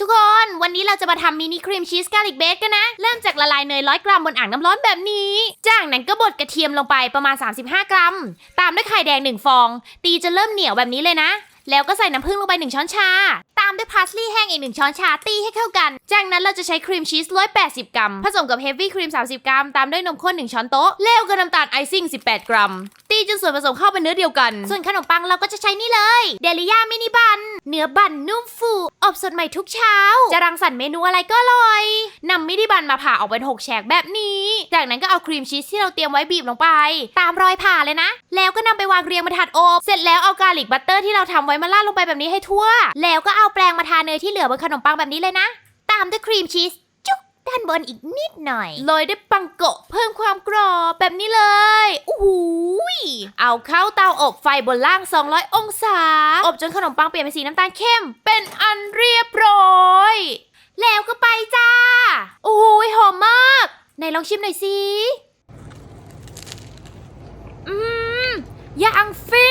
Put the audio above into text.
ทุกคนวันนี้เราจะมาทำมินิครีมชีสกาลิกเบสกันนะ เริ่มจากละลายเนยร้อยกรัมบนอ่างน้ำร้อนแบบนี้ จากนั้นก็บดกระเทียมลงไปประมาณ 35 กรัม ตามด้วยไข่แดง 1 ฟอง ตีจนเริ่มเหนียวแบบนี้เลยนะ แล้วก็ใส่น้ำผึ้งลงไป 1 ช้อนชา ตามด้วยพาสลีย์แห้งอีก 1 ช้อนชาตีให้เข้ากัน จากนั้นเราจะใช้ครีมชีส180 กรัม ผสมกับเฮฟวี่ครีม 30 กรัม ตามด้วยนมข้น 1 ช้อนโต๊ะแล้วก็น้ำตาลไอซิ่ง 18 กรัม ตีจนส่วนผสมเข้าเป็นเนื้อเดียวกัน ส่วนขนมปังเราก็จะใช้นี่เลยเดลิยามินิบัน เนื้อบั่นนุ่มฟูอบสดใหม่ทุกเช้า จะรังสรรค์เมนูอะไรก็อร่อยนำมินิบันมาผ่าออกเป็น6แฉกแบบนี้ จากนั้นก็เอาครีมชีสที่เราเตรียมไว้บีบลงไป ตามรอยผ่าเลยนะ แล้วก็นำไปวางเรียงบนถาดอบ เสร็จแล้วเอากาลิกบัตเตอร์ที่เราทำไว้มาราดลงไปแบบนี้ให้ทั่ว แล้วก็เอาแปรงมาทาเนยที่เหลือบนขนมปังแบบนี้เลยนะ ตามด้วยครีมชีสจุ๊บด้านบนอีกนิดหน่อยโรยด้วยปังโกะเพิ่มความกรอบแบบนี้เลยอู้หู เอาเข้าเตาอบไฟบนล่าง 200 องศา อบจนขนมปังเปลี่ยนเป็นสีน้ำตาลเข้ม เป็นอันเรียบร้อย แล้วก็ไปจ้า โอ้ยหอมมากไหนลองชิมหน่อยสิ อืมอย่างฟิ